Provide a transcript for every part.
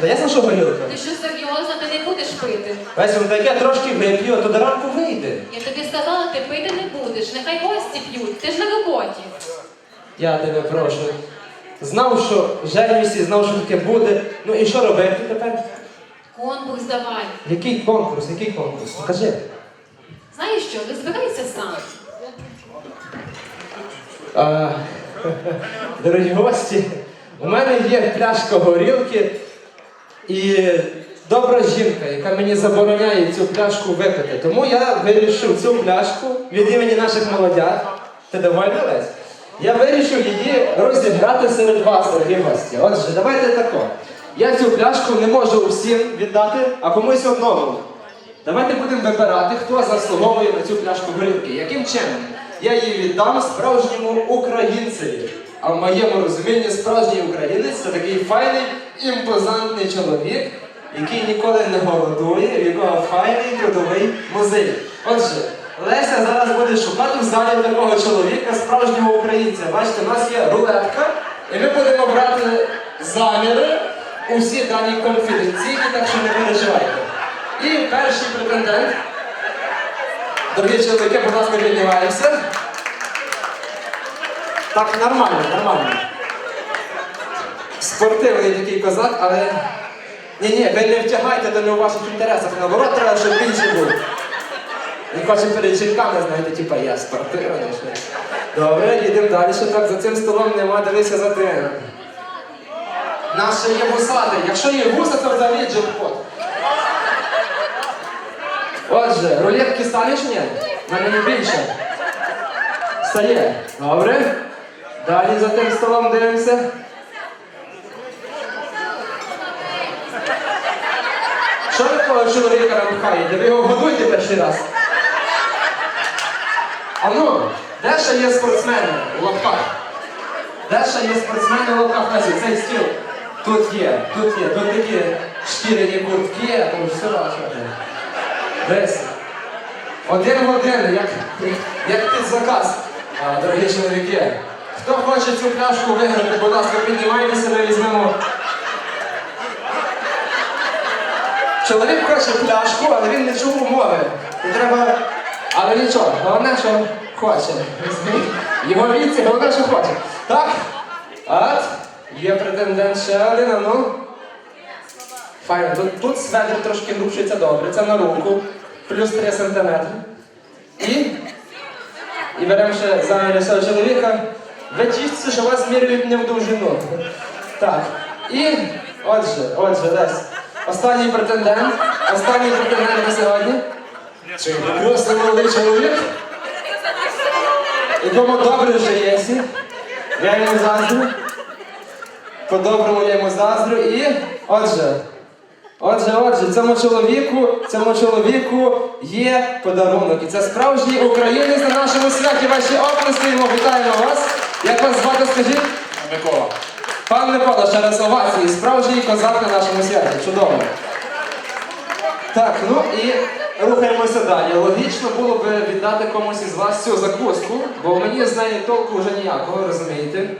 Та ясно, що горілка? Ти що серйозно, ти не будеш пити? Весь ну так я трошки вип'ю, а то до ранку вийде. Я тобі сказала, ти пити не будеш. Нехай гості п'ють, ти ж на роботі. Я тебе прошу. Знав, що женюся, знав, що таке буде. Ну і що робити тепер? Конкурс давай. Який конкурс, який конкурс? Покажи. Знаєш що, розбирайся сам. А, дорогі гості, у мене є пляшка горілки і добра жінка, яка мені забороняє цю пляшку випити. Тому я вирішив цю пляшку від імені наших молодят. Ти довольна Лесь? Я вирішив її розіграти серед вас, дорогі гості. Отже, давайте тако. Я цю пляшку не можу всім віддати, а комусь одному. Давайте будемо вибирати, хто заслуговує на цю пляшку горілки. Яким чином? Я її віддам справжньому українцеві. А в моєму розумінні справжній українець це такий файний, імпозантний чоловік, який ніколи не голодує, в якого файний трудовий музей. Отже, Леся зараз буде шукати в залі такого чоловіка, справжнього українця. Бачите, у нас є рулетка, і ми будемо брати заміри усі дані конфіденційні, так що не переживайте. І перший претендент. Дорогі чоловіки, будь ласка, піднімаємося. Так, нормально, нормально. Спортивний такий козак, але. Ні-ні, ви не втягайте, то не у ваших інтересах. Наоборот, треба, щоб більше був. Він хоче перед жінками, знаєте, типа я спортивний. що. Добре, йдемо далі, що так за цим столом нема, дивися за тим. Наше є вусати. Якщо є вуса, то взагалі джекпот. Отже, рулетки станеш ні? В мене не більше. Стає. Добре. Далі за тим столом дивимося. Що ви того чоловіка напхаєте? Ви його годуєте перший раз? А ну, де ще є спортсмени у лапках? Де ще є спортсмени у лапках? Ось цей стіл. Тут є, тут є, тут такі шкіряні куртки, там все ваше. Десь. Один в один, як, як під заказ. Дорогі чоловіки, хто хоче цю пляшку виграти, будь ласка, піднімайтеся, ми візьмемо. Чоловік хоче пляшку, але він не чув умови. Треба. Але нічого, головне, що хоче. Його віці, головне, що хоче. Так? От, є претендент ще один, ну. Файно, тут, тут светр трошки це добре, це на руку. Плюс 3 сантиметри. І. І беремо ще заміри цього чоловіка. Ви тішіться, що вас міряють не в довжину. Так. І. Отже, отже, Лесь. Останній претендент. Останній претендент на сьогодні. Чи просто молодий чоловік? Якому добре вже є. Я йому заздрю. По-доброму я йому заздрю. І. Отже. Отже, отже, цьому чоловіку, цьому чоловіку є подарунок. І це справжній українець на нашому святі. Ваші оплески йому вітаємо вас. Як вас звати, скажіть? Микола. Пан Микола, ще раз овації. Справжній козак на нашому святі. Чудово. Так, ну і рухаємося далі. Логічно було б віддати комусь із вас цю закуску, бо мені з неї толку вже ніякого, розумієте?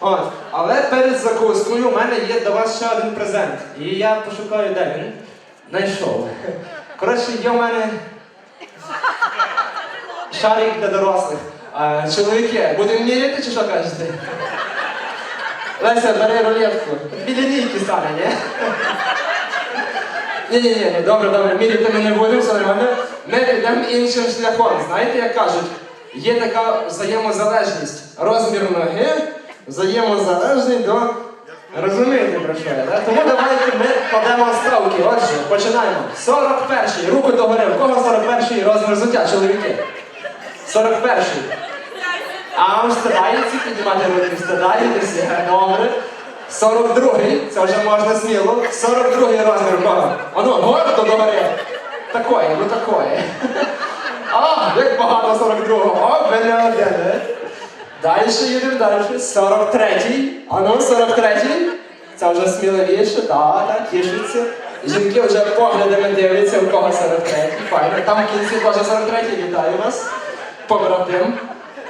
От, але перед закускою у мене є до вас ще один презент. І я пошукаю, де він. Знайшов. Коротше, є у мене шарик для дорослих. А, чоловіки, будемо міряти чи що кажете? Леся, бери рулетку. Біля лінійки стане, ні? Ні-ні-ні, добре, добре, міряти ми не будемо, все нормально. Ми підемо іншим шляхом. Знаєте, як кажуть, є така взаємозалежність. Розмір ноги взаємозалежний до. Розумієте про що я, так? Тому давайте ми кладемо ставки. Отже, починаємо. 41-й, руку догори. У кого 41-й розмір взуття, чоловіки? 41-й. А вам піднімати руки, стидаєтеся, добре. 42-й, це вже можна сміло. 42-й розмір кого? Ану, гордо догори. Такої, ну такої. А, як багато 42-го. О, ви не е? Далі їдемо далі. 43-й. Ану, 43-й. Це вже сміливіше, так, так, тішиться. Жінки вже поглядами дивляться, у кого 43-й. Файно. Там в кінці теж 43-й, вітаю вас. Побратим.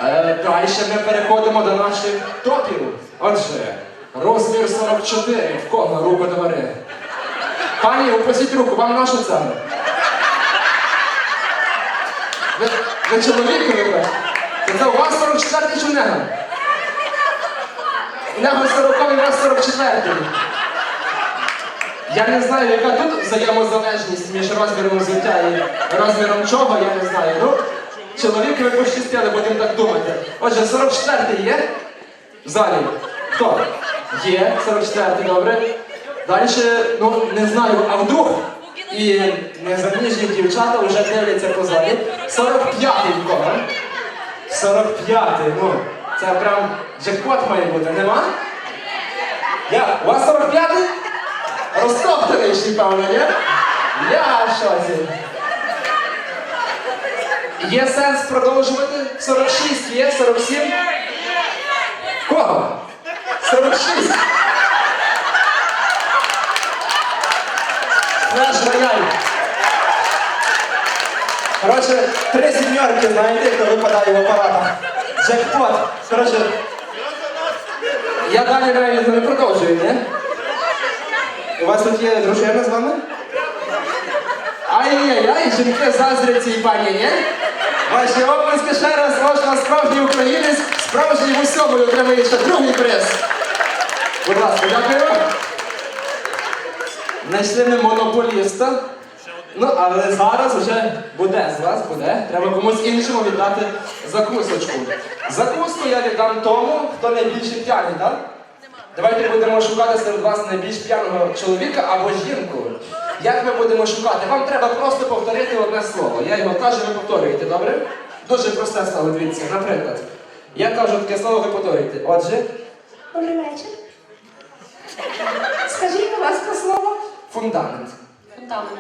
Е, далі ми переходимо до наших топів. Отже, розмір 44. В кого руку догори? Пані, опустіть руку, вам на що? Ви, ви чоловік ви кажете? Це у вас 44 чи в нього? У нього 40, у вас 44. Я не знаю, яка тут взаємозалежність між розміром взуття і розміром чого, я не знаю. Ну, чоловік ви пощастили, будемо так думати. Отже, 44-й є в залі? Хто? Є, 44-й, добре. Далі, ну, не знаю, а вдруг і незаміжні дівчата вже дивляться по залі. 45-й в кого? 45-й, ну, це прям джекпот має бути, нема? Я, у вас 45-й? Розтоптаний ще, певно, ні? Я шоці. Є сенс продовжувати? 46 є, 47? Кого? 46. Наш рояль. Коротше, три сім'ярки, знаєте, хто випадає в апаратах. Джекпот. Коротше, я далі навіть не продовжую, не? У вас тут є дружина з вами? Ай-яй-яй, жінки заздрять цій пані, ні? Ваші оплески ще раз, можна справжній українець, справжній в усьому і отримує ще другий приз. Будь ласка, дякую. Знайшли не монополіста. Ну, але зараз вже буде з вас, буде. Треба комусь іншому віддати закусочку. Закуску я віддам тому, хто найбільше п'яний, так? Давайте будемо шукати серед вас найбільш п'яного чоловіка або жінку. Як ми будемо шукати? Вам треба просто повторити одне слово. Я його кажу, ви повторюєте, добре? Дуже просте слово, дивіться. Наприклад, я кажу таке слово, ви повторюєте. Отже, Добрий вечір. Скажіть, будь ласка, слово. фундамент. Фундамент.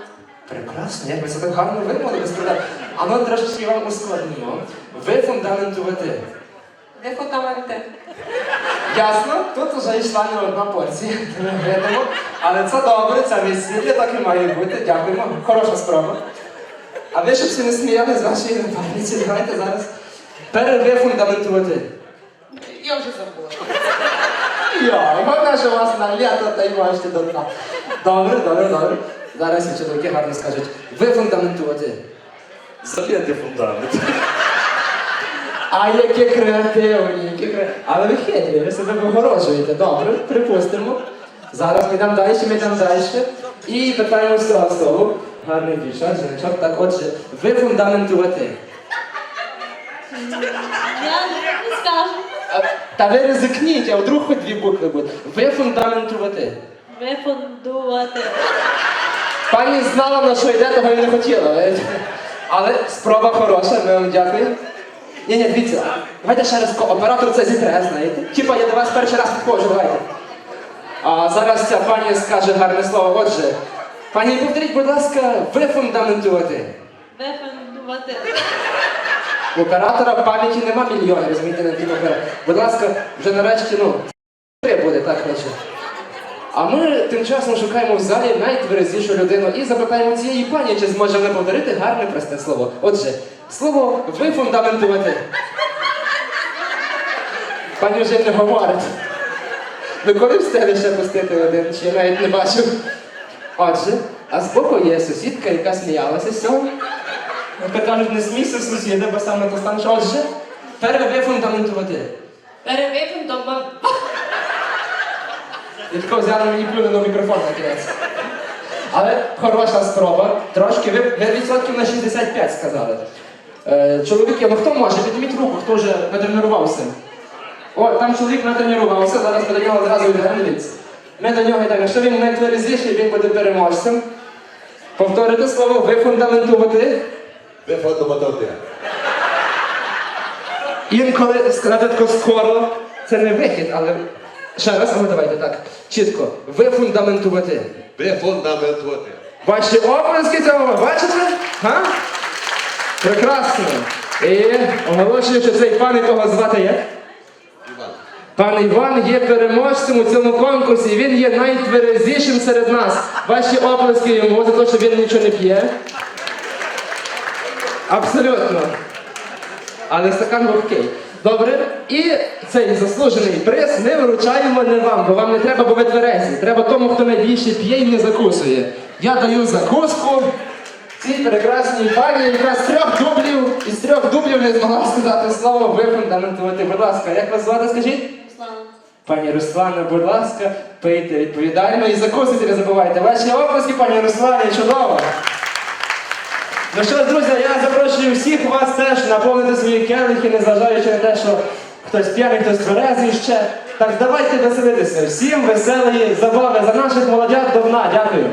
Прекрасно, як ви це так гарно вимовили, без проблем. А ну трошечки вам ускладнимо. Ви фундаментувати. Де фундаменти? Ясно? Тут вже йшла не одна порція. Але це добре, це весілля, так і має бути. Дякуємо. Хороша справа. А ви щоб всі не сміяли з вашої напарниці, давайте зараз перевифундаментувати. Я вже забула. Йой, головне, що у вас на літо та й можете до дна. Добре, добре, добре. Зараз і чоловіки гарно скажуть. Вифундаментувати. Залити фундамент. А які креативні, які кре... Але ви хитрі, ви себе вигороджуєте. Добре, припустимо. Зараз ми йдемо далі, ми йдемо далі. І питаємо з цього столу. Гарний дівчат, жіночок. Так, отже, ви фундаментувати. Я не скажу. А, Та ви ризикніть, а вдруг хоч дві букви будуть. Ви фундаментувати. Вифундувати. Пані знала, на що йде, того і не хотіла. Але спроба хороша, ми вам дякуємо. Ні, ні, дивіться, давайте ще раз оператор це зітре, знаєте. Типа я до вас перший раз підходжу, давайте. А зараз ця пані скаже гарне слово. Отже, пані, повторіть, будь ласка, вифундаментувати. Вифундувати. У оператора пам'яті нема мільйонів, розумієте, на тим оператор. Будь ласка, вже нарешті, ну, три буде, так хоче. А ми тим часом шукаємо в залі найтверезішу людину і запитаємо цієї пані, чи зможе вона повторити гарне просте слово. Отже, слово вифундаментувати. Пані вже не говорить. Ви коли встигли ще пустити один, чи я навіть не бачив. Отже, а збоку є сусідка, яка сміялася з цього. Ну, то кажуть, не смійся сусіда, бо саме то станеш. Отже, перевифундаментувати. Перевифундувати. І тако взяли мені плюнули на мікрофон на кінець. Але хороша спроба. Трошки ви, ви відсотків на 65 сказали. Е, чоловіки, ну хто може? Підніміть руку, хто вже натренувався. О, там чоловік натренувався, зараз до нього зразу йдемо, дивіться. Ми до нього йдемо. Якщо він найтверезіший, він буде переможцем. Повторити слово вифундаментувати. Ви фотомототи. Інколи сказати тако скоро, це не вихід, але ще раз, ну давайте так. Чітко. Вифундаментувати. Ви фундаментувати. Ваші оплески цього бачите? Га? Прекрасно. І оголошую, що цей пан, якого звати як? Іван. Пан Іван є переможцем у цьому конкурсі. Він є найтверезішим серед нас. Ваші оплески йому за те, що він нічого не п'є. Абсолютно. Але стакан вогкий. Добре. І цей заслужений приз ми вручаємо не вам, бо вам не треба, бо ви тверезі. Треба тому, хто найбільше п'є і не закусує. я даю закуску цій прекрасній пані, яка з трьох дублів, із трьох дублів не змогла сказати слово вифундаментувати. Будь ласка, як вас звати, скажіть? Руслана. Пані Руслана, будь ласка, пийте відповідально і закусуйте, не забувайте. Ваші оплески, пані Руслані, чудово! Ну що ж, друзі, я запрошую всіх вас теж наповнити свої келихи, незважаючи на те, що хтось п'яний, хтось тверезий ще. Так давайте веселитися. Всім веселої забави за наших молодят до дна. Дякую.